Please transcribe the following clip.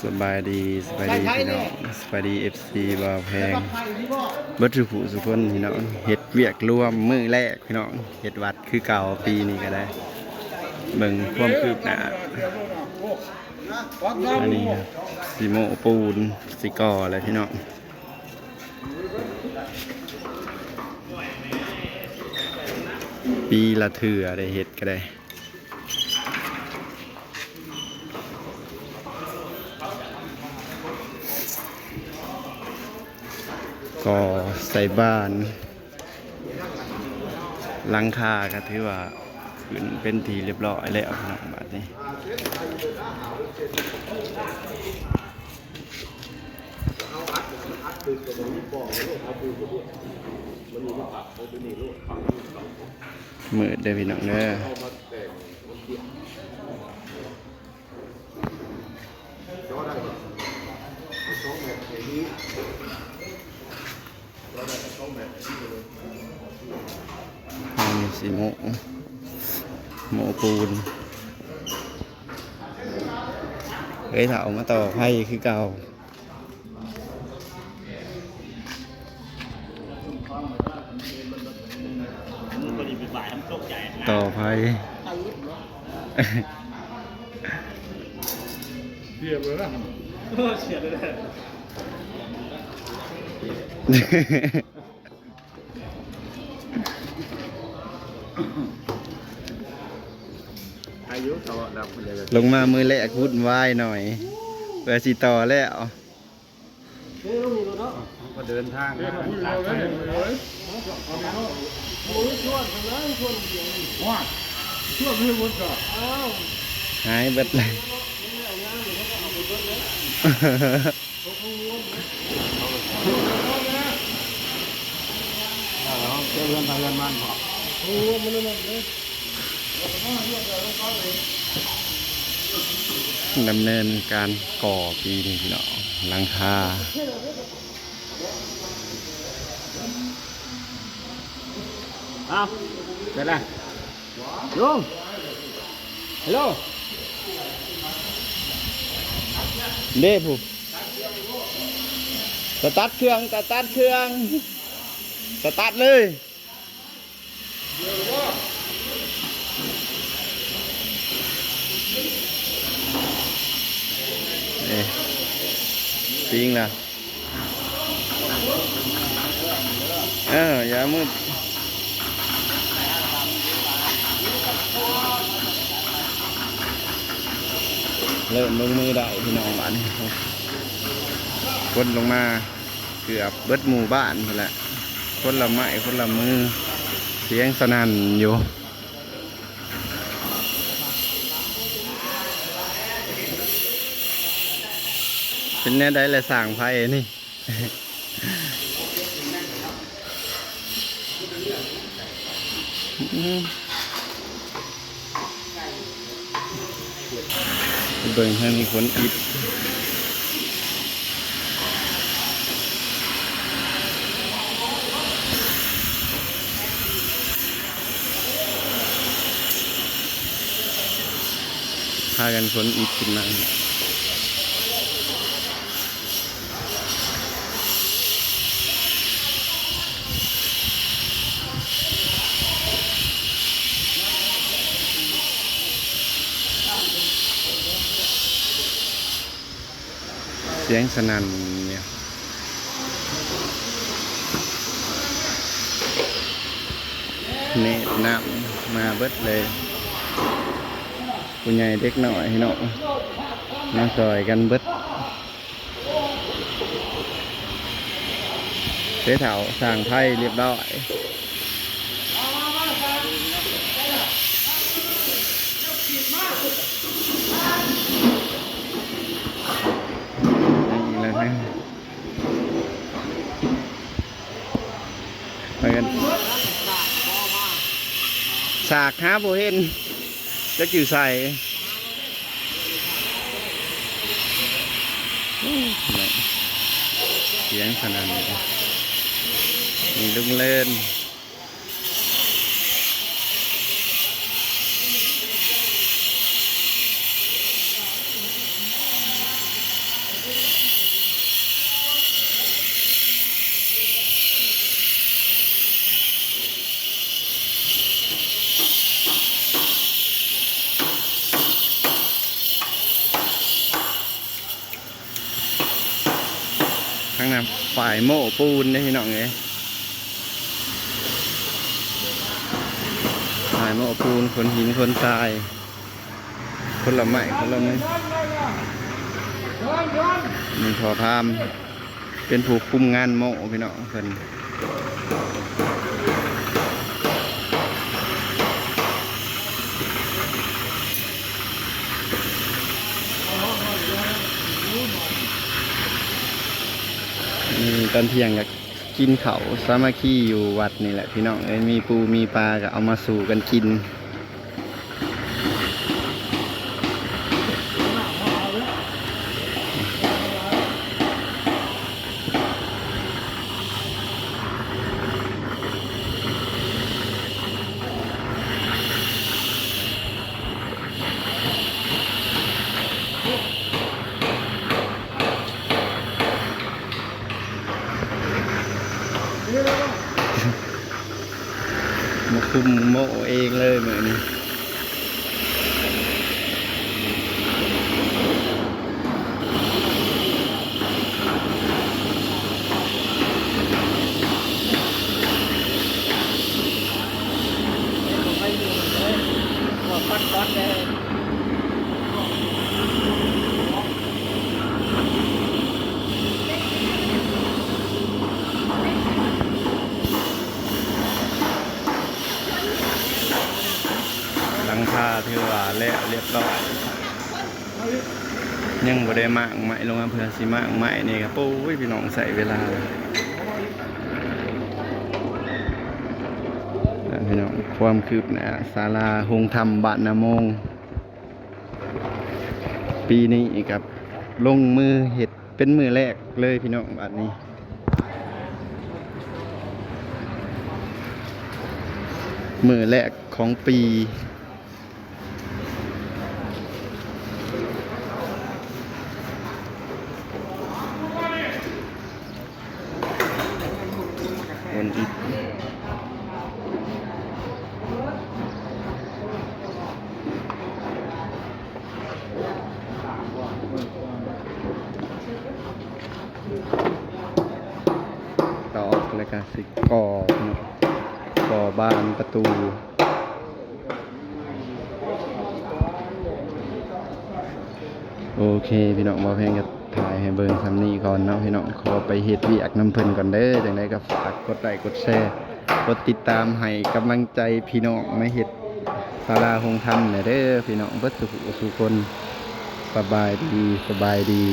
สบายดีสบายดีพี่น้องสบายดีเอฟซีบาวแพงเบัตรผู้สุคนพี่น้องเฮ็ดเวียกรวมมือแรกพี่น้องเฮ็ดวัดคือเก่าปีนี้ก็ได้เบิ่งความคืบหน้าอันนี้ครับสีโมปูนสีก่ออะไรพี่น้องปีละเถื่อได้เฮ็ดก็ได้ ก็ใส่บ้านหลังคาก็ถือว่าขึ้นเป็นทีเรียบร้อยแล้วนะบาดนี้มืดเด้อพี่น้องเด้อ นนี้สีโมโมปูนเฮ้ยถาเอามาต่อไพ่คือเก่าต่อไพ่เสียเลยนะเสียเลย อายุเขาดับเลยลงมามือแรกพูดไหว้หน่อยเพื่อสีต่อแล้ว ก็เดินทางมาหายเบิดเลย เดินทางเดินมันพอโอ้มันเลยดำเนินการก่อปีนี้พี่น้องหลังคาเอาเสร็จแล้วลุงฮัลโหลเด้ผู้ สตาร์ทเครื่องสตาร์ทเครื่องสตาร์ทเลยจริงล่ะเอออย่ามืดเริ่มลงมือได้พี่น้องบ้านนี้ คนลงมาเกือบเบิดหมู่บ้านนั่นแหละ คนละไม้คนละมือ เสียงสนั่นอยู่เป็นแน่ได้เลยสั่งไพ่นี่เบิ่งให้มีคนอิดากันคนอิดขึ้นมาเสียงสนั่นเนี่ยเนตน้ำมาเบิดเลย ผู้ใหญ่เด็กหน่อยเนาะมาซอยกันเบิดเสยเถาสั่งไพ่เรียบร้อยอีกแล้วนะไปกันสากหาโบเห็น จะกิ่วใส่เสียงขนาดนี้มีลุงเล่น ข้างน้าฝ่ายโม่ปูนเนี่ยพี่น้องเอ้ยฝ่ายโม่ปูนคนหินคนทราย คนละไม้คนละไม้มีพอพาม เป็นผูกคุมงานโม่พี่น้องเพิ่น นี้ตอนเที่ยงก็กินเขาสามัคคีอยู่วัดนี่แหละพี่น้องเอ้ยมีปูมีปลาก็เอามาสู่กันกิน คุมโมเองเลยเหมือนนี้หลัง คือว่าแล้วเรียบร้อยยังบ่ได้มากไม้ลงมาเพื่อสิมากไม้นี่ครับปุ้ยพี่น้องใส่เวลาพี่น้องความคืบหน้าศาลาหงธรรมบ้านนามง ปีนี้กับลงมือเห็ดเป็นมือแรกเลยพี่น้องบัดนี้มือแรกของปี วันอีกตอกแล้วก็สิก่อเนะก่อบานประตูโอเค พี่น้องมาเพลงก็ถ่าย ให้เบิ่งคำนี้ก่อนเนาะพี่น้องขอไปเฮ็ดเวียกน้ำเพิ่นก่อนเด้อจังไดก็ฝากกดไลค์กดแชร์กดติดตามให้กำลังใจพี่น้องมาเฮ็ดศาลาคงธรรมเนี่ยเด้อพี่น้องเบิดสุขสุคนสบายดีสบายดี